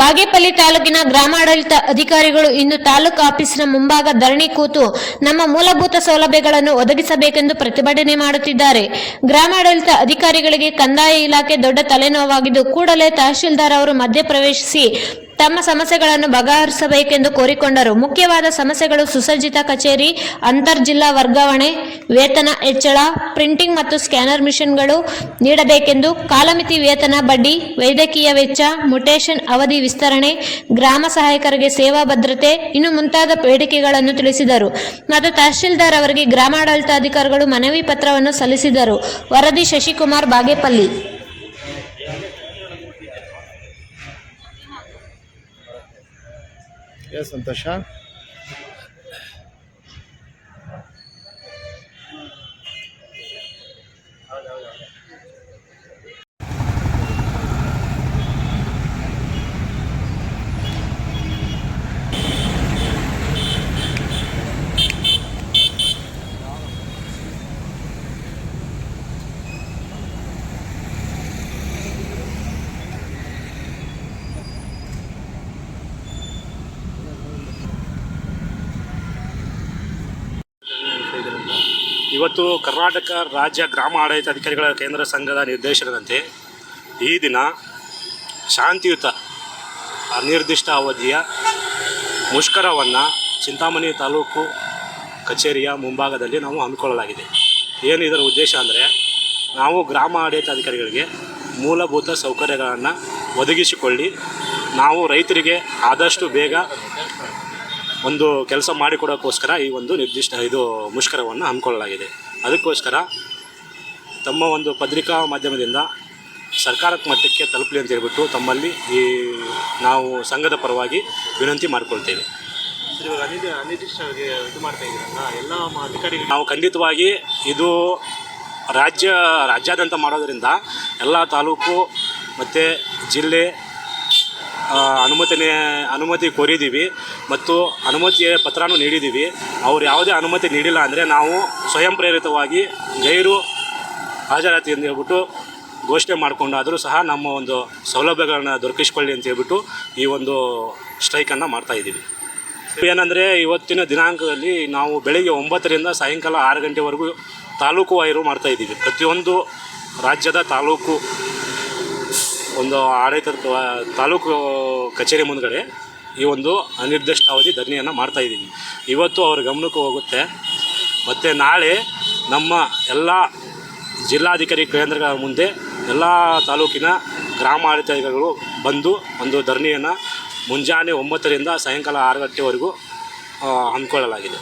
ಬಾಗೇಪಲ್ಲಿ ತಾಲೂಕಿನ ಗ್ರಾಮಾಡಳಿತ ಅಧಿಕಾರಿಗಳು ಇಂದು ತಾಲೂಕು ಆಫೀಸಿನ ಮುಂಭಾಗ ಧರಣಿ ಕೂತು ನಮ್ಮ ಮೂಲಭೂತ ಸೌಲಭ್ಯಗಳನ್ನು ಒದಗಿಸಬೇಕೆಂದು ಪ್ರತಿಭಟನೆ ಮಾಡುತ್ತಿದ್ದಾರೆ. ಗ್ರಾಮಾಡಳಿತ ಅಧಿಕಾರಿಗಳಿಗೆ ಕಂದಾಯ ಇಲಾಖೆ ದೊಡ್ಡ ತಲೆನೋವಾಗಿದ್ದು ಕೂಡಲೇ ತಹಶೀಲ್ದಾರ್ ಅವರು ಮಧ್ಯಪ್ರವೇಶಿಸಿ ತಮ್ಮ ಸಮಸ್ಯೆಗಳನ್ನು ಬಗೆಹರಿಸಬೇಕೆಂದು ಕೋರಿಕೊಂಡರು. ಮುಖ್ಯವಾದ ಸಮಸ್ಯೆಗಳು ಸುಸಜ್ಜಿತ ಕಚೇರಿ, ಅಂತರ್ಜಿಲ್ಲಾ ವರ್ಗಾವಣೆ, ವೇತನ ಹೆಚ್ಚಳ, ಪ್ರಿಂಟಿಂಗ್ ಮತ್ತು ಸ್ಕ್ಯಾನರ್ ಮಿಷನ್ಗಳು ನೀಡಬೇಕೆಂದು ಕಾಲಮಿತಿ ವೇತನ ಬಡ್ಡಿ, ವೈದ್ಯಕೀಯ ವೆಚ್ಚ ಮುಟೇಷನ್ ಅವಧಿ ವಿಸ್ತರಣೆ, ಗ್ರಾಮ ಸಹಾಯಕರಿಗೆ ಸೇವಾ ಭದ್ರತೆ, ಇನ್ನು ಮುಂತಾದ ಬೇಡಿಕೆಗಳನ್ನು ತಿಳಿಸಿದರು. ಮತ್ತು ತಹಶೀಲ್ದಾರ್ ಅವರಿಗೆ ಗ್ರಾಮಾಡಳಿತಾಧಿಕಾರಿಗಳು ಮನವಿ ಪತ್ರವನ್ನು ಸಲ್ಲಿಸಿದರು. ವರದಿ ಶಶಿಕುಮಾರ್ ಬಾಗೇಪಲ್ಲಿ. ಎಸ್ ಸಂತೋಷ. ಇವತ್ತು ಕರ್ನಾಟಕ ರಾಜ್ಯ ಗ್ರಾಮ ಆಡಳಿತ ಅಧಿಕಾರಿಗಳ ಕೇಂದ್ರ ಸಂಘದ ನಿರ್ದೇಶನದಂತೆ ಈ ದಿನ ಶಾಂತಿಯುತ, ಅನಿರ್ದಿಷ್ಟ ಅವಧಿಯ ಮುಷ್ಕರವನ್ನು ಚಿಂತಾಮಣಿ ತಾಲೂಕು ಕಚೇರಿಯ ಮುಂಭಾಗದಲ್ಲಿ ನಾವು ಹಮ್ಮಿಕೊಳ್ಳಲಾಗಿದೆ. ಏನು ಇದರ ಉದ್ದೇಶ ಅಂದರೆ ನಾವು ಗ್ರಾಮ ಆಡಳಿತ ಅಧಿಕಾರಿಗಳಿಗೆ ಮೂಲಭೂತ ಸೌಕರ್ಯಗಳನ್ನು ಒದಗಿಸಿಕೊಳ್ಳಿ. ನಾವು ರೈತರಿಗೆ ಆದಷ್ಟು ಬೇಗ ಒಂದು ಕೆಲಸ ಮಾಡಿಕೊಡೋಕ್ಕೋಸ್ಕರ ಈ ಒಂದು ನಿರ್ದಿಷ್ಟ ಇದು ಮುಷ್ಕರವನ್ನು ಹಮ್ಮಿಕೊಳ್ಳಲಾಗಿದೆ. ಅದಕ್ಕೋಸ್ಕರ ತಮ್ಮ ಒಂದು ಪತ್ರಿಕಾ ಮಾಧ್ಯಮದಿಂದ ಸರ್ಕಾರದ ಮಟ್ಟಕ್ಕೆ ತಲುಪಲಿ ಅಂತ ಹೇಳ್ಬಿಟ್ಟು ತಮ್ಮಲ್ಲಿ ಈ ನಾವು ಸಂಘದ ಪರವಾಗಿ ವಿನಂತಿ ಮಾಡಿಕೊಳ್ತೇವೆ. ಇವಾಗ ಅನಿರ್ದ ಅನಿರ್ದಿಷ್ಟವಾಗಿ ಇದು ಮಾಡ್ತಾ ಇದ್ದೀರಲ್ಲ ಎಲ್ಲ ಅಧಿಕಾರಿಗಳು ನಾವು ಖಂಡಿತವಾಗಿ ಇದು ರಾಜ್ಯ ರಾಜ್ಯಾದ್ಯಂತ ಮಾಡೋದರಿಂದ ಎಲ್ಲ ತಾಲೂಕು ಮತ್ತು ಜಿಲ್ಲೆ ಅನುಮತಿನೇ, ಅನುಮತಿ ಕೋರಿದ್ದೀವಿ ಮತ್ತು ಅನುಮತಿಯ ಪತ್ರನೂ ನೀಡಿದ್ದೀವಿ. ಅವ್ರು ಯಾವುದೇ ಅನುಮತಿ ನೀಡಿಲ್ಲ ಅಂದರೆ ನಾವು ಸ್ವಯಂ ಪ್ರೇರಿತವಾಗಿ ಗೈರು ಹಾಜರಾತಿ ಎಂದು ಹೇಳ್ಬಿಟ್ಟು ಘೋಷಣೆ ಮಾಡಿಕೊಂಡಾದರೂ ಸಹ ನಮ್ಮ ಒಂದು ಸೌಲಭ್ಯಗಳನ್ನ ದೊರಕಿಸ್ಕೊಳ್ಳಿ ಅಂತ ಹೇಳ್ಬಿಟ್ಟು ಈ ಒಂದು ಸ್ಟ್ರೈಕನ್ನು ಮಾಡ್ತಾಯಿದ್ದೀವಿ ಏನಂದರೆ ಇವತ್ತಿನ ದಿನಾಂಕದಲ್ಲಿ ನಾವು ಬೆಳಿಗ್ಗೆ ಒಂಬತ್ತರಿಂದ ಸಾಯಂಕಾಲ ಆರು ಗಂಟೆವರೆಗೂ ತಾಲೂಕು ಮಾಡ್ತಾ ಇದ್ದೀವಿ. ಪ್ರತಿಯೊಂದು ರಾಜ್ಯದ ತಾಲೂಕು ಒಂದು ಆಡಳಿತ ತಾಲೂಕು ಕಚೇರಿ ಮುಂದ್ಗಡೆ ಈ ಒಂದು ಅನಿರ್ದಿಷ್ಟ ಅವಧಿ ಧರಣಿಯನ್ನು ಮಾಡ್ತಾ ಇದ್ದೀವಿ ಇವತ್ತು ಅವ್ರ ಗಮನಕ್ಕೆ ಹೋಗುತ್ತೆ. ಮತ್ತು ನಾಳೆ ನಮ್ಮ ಎಲ್ಲ ಜಿಲ್ಲಾಧಿಕಾರಿ ಕೇಂದ್ರಗಳ ಮುಂದೆ ಎಲ್ಲ ತಾಲೂಕಿನ ಗ್ರಾಮ ಆಡಳಿತಾಧಿಕಾರಿಗಳು ಬಂದು ಒಂದು ಧರಣಿಯನ್ನು ಮುಂಜಾನೆ ಒಂಬತ್ತರಿಂದ ಸಾಯಂಕಾಲ ಆರು ಗಂಟೆವರೆಗೂ ಹಮ್ಮಿಕೊಳ್ಳಲಾಗಿದೆ.